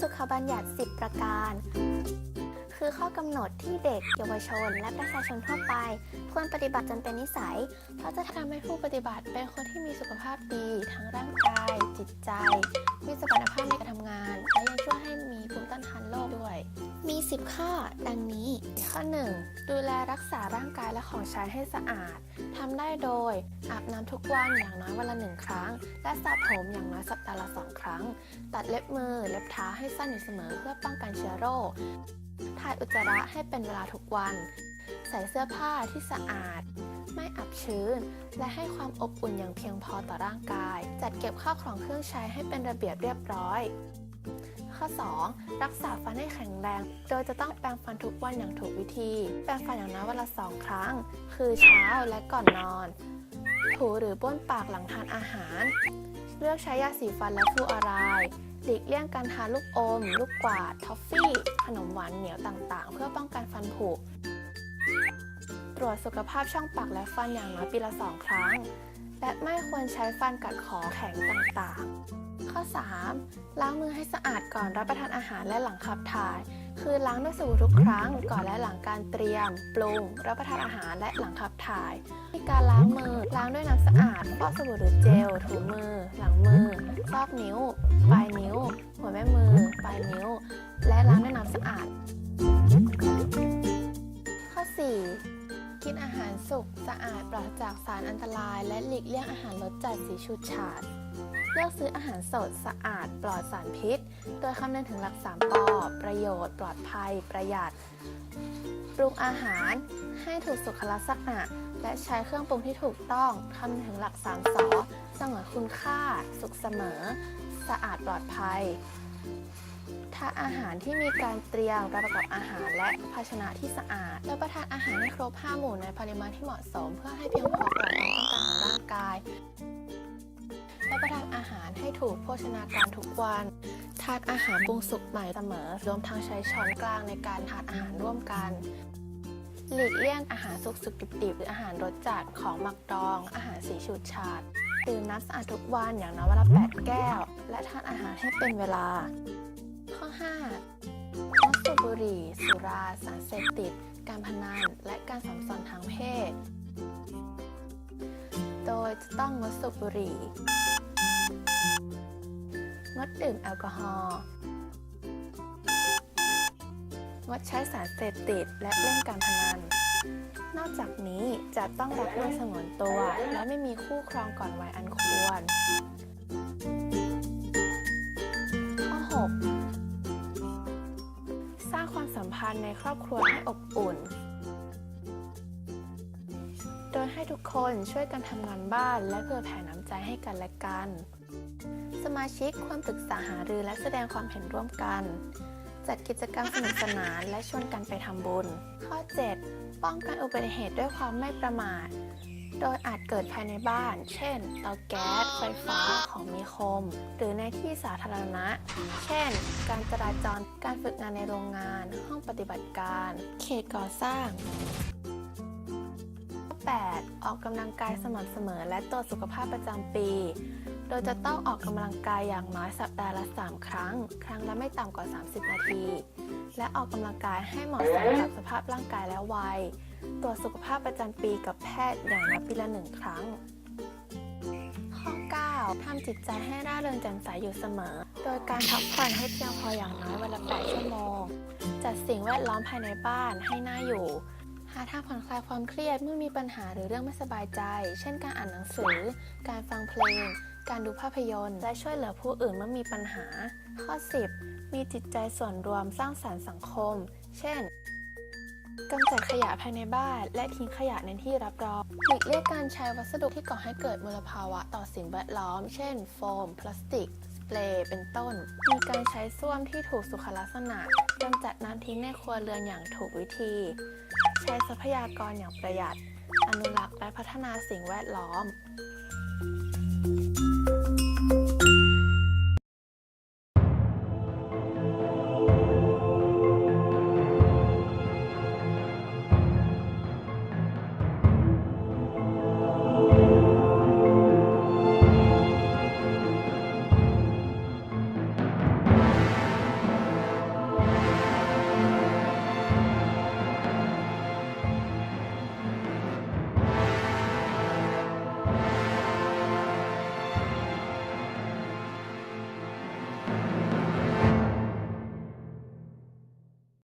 สุขบัญญัติ 10 ประการ คือข้อกำหนดที่เด็ก เยาวชน และประชาชนทั่วไป ควรปฏิบัติจนเป็นนิสัย เพราะจะทำให้ผู้ปฏิบัติเป็นคนที่มีสุขภาพดีทั้งร่างกาย จิตใจ มีสมรรถภาพในการทำงาน และยังช่วยให้มีภูมิต้านทานโรคด้วย มี 10 ข้อ ดังนี้ ข้อ 1. ดูแลรักษาร่างกายและของใช้ให้สะอาดทำได้โดย อาบน้ำทุกวันอย่างน้อยวันละหนึ่งครั้ง และสระผมอย่างน้อยสัปดาห์ละสองครั้ง ตัดเล็บมือเล็บเท้าให้สั้นอยู่เสมอเพื่อป้องกันเชื้อโรค ถ่ายอุจจาระให้เป็นเวลาทุกวัน ใส่เสื้อผ้าที่สะอาด ไม่อับชื้น และให้ความอบอุ่นอย่างเพียงพอต่อร่างกาย จัดเก็บข้าวของเครื่องใช้ให้เป็นระเบียบเรียบร้อย ข้อ 2. รักษาฟันให้แข็งแรง โดยจะต้องแปรงฟันทุกวันอย่างถูกวิธี แปรงฟันอย่างน้อยวันละสองครั้ง คือเช้าและก่อนนอน ถูหรือบ้วนปากหลังทานอาหาร เลือกใช้ยาสีฟันและฟลูออไรด์หลีกเลี่ยงการทานลูกอม ลูกกวาด ทอฟฟี่ นมหวานเหนียวต่างๆ เพื่อป้องกันฟันผุ ตรวจสุขภาพช่องปากและฟันอย่างน้อยปีละสองครั้ง และไม่ควรใช้ฟันกัดของแข็งต่างๆ ข้อ 3. ล้างมือให้สะอาดก่อนรับประทานอาหารและหลังขับถ่าย คือล้างด้วยสบู่ทุกครั้งก่อนและหลังการเตรียม ปรุง รับประทานอาหารและหลังขับถ่ายมีการล้างมือ ล้างด้วยน้ำสะอาดฟอกสบู่หรือเจล ถูมือ หลังมือ ซอกนิ้ว ปลายนิ้ว หัวแม่มือ ปลายนิ้ว และล้างด้วยน้ำสะอาด ข้อ 4 กินอาหารสุกสะอาดปราศจากสารอันตราย และหลีกเลี่ยงอาหารรสจัดสีฉูดฉาด เลือกซื้ออาหารสดสะอาดปลอดสารพิษ โดยคำนึงถึงหลัก 3ปอประโยชน์ ปลอดภัย ประหยัด ปรุงอาหารให้ถูกสุขลักษณะ และใช้เครื่องปรุงที่ถูกต้องคำนึงถึงหลัก3สอเสมอคุณค่า สุขเสมอ สะอาดปลอดภัย ทานอาหารที่มีการเตรียมประกอบอาหารและภาชนะที่สะอาดรับประทานอาหารให้ครบ5หมู่ในปริมาณที่เหมาะสม เพื่อให้เพียงพอต่อความต้องการของร่างกายรับประทานอาหารให้ถูกโภชนาการทุกวันทานอาหารปรุงสุกใหม่เสมอรวมทั้งใช้ช้อนกลางในการทานอาหารร่วมกันหลีกเลี่ยงอาหารสุกสุกดิบๆหรืออาหารรสจัดของหมักดอง อาหารสีฉูดฉาดดื่มน้ำสะอาดทุกวันอย่างน้อยวันละ8แก้ว และทานอาหารให้เป็นเวลา ข้อ 5. งดสูบบุหรี่ สุรา สารเสพติด การพนัน และการสัมพันธ์ทางเพศ โดยจะต้องงดสูบบุหรี่ งดดื่มแอลกอฮอล์ งดใช้สารเสพติด และเล่นการพนันนอกจากนี้จะต้องรักโดยสงวนตัว และไม่มีคู่ครองก่อนวัยอันควรามสัมพันในครอบครัวให้อบอุ่น โดยให้ทุกคนช่วยกันทำงานบ้านและเผื่อแผ่น้ำใจให้กันและกัน สมาชิกควรปรึกษาหารือและแสดงความเห็นร่วมกัน จัดกิจกรรมสนุกสนานและชวนกันไปทำบุญ ข้อ 7 ป้องกันอุบัติเหตุด้วยความไม่ประมาท โดยอาจเกิดภายในบ้าน เช่น เตาแก๊ส ไฟฟ้า ของมีคม หรือในที่สาธารณะ เช่น การจราจร การฝึกงานในโรงงาน ห้องปฏิบัติการ เขตก่อสร้างข้อ8ออกกำลังกายสม่ำเสมอและตรวจสุขภาพประจำปี โดยจะต้องออกกำลังกายอย่างน้อยสัปดาห์ละ 3 ครั้ง ครั้งละไม่ต่ำกว่า 30 นาที และออกกำลังกายให้เหมาะสมกับสภาพร่างกายและวัย ตรวจสุขภาพประจำปีกับแพทย์อย่างน้อยปีละหนึ่งครั้ง ข้อ 9 ทำจิตใจให้ร่าเริงแจ่มใสอยู่เสมอ โดยการพักผ่อนให้เพียงพออย่างน้อยวันละ 8 ชั่วโมง จัดสิ่งแวดล้อมภายในบ้านให้น่าอยู่หาทางผ่อนคลายความเครียดเมื่อมีปัญหาหรือเรื่องไม่สบายใจ เช่นการอ่านหนังสือ การฟังเพลง การดูภาพยนตร์ และช่วยเหลือผู้อื่นเมื่อมีปัญหา ข้อ 10 มีจิตใจส่วนรวมสร้างสรรค์สังคม เช่นกำจัดขยะภายในบ้าน และทิ้งขยะในที่รับรองหลีกเลี่ยงการใช้วัสดุที่ก่อให้เกิดมลภาวะต่อสิ่งแวดล้อม เช่น โฟม พลาสติก สเปรย์ เป็นต้น มีการใช้ส้วมที่ถูกสุขลักษณะกำจัดน้ำทิ้งในครัวเรือนอย่างถูกวิธี ใช้ทรัพยากรอย่างประหยัด อนุรักษ์และพัฒนาสิ่งแวดล้อม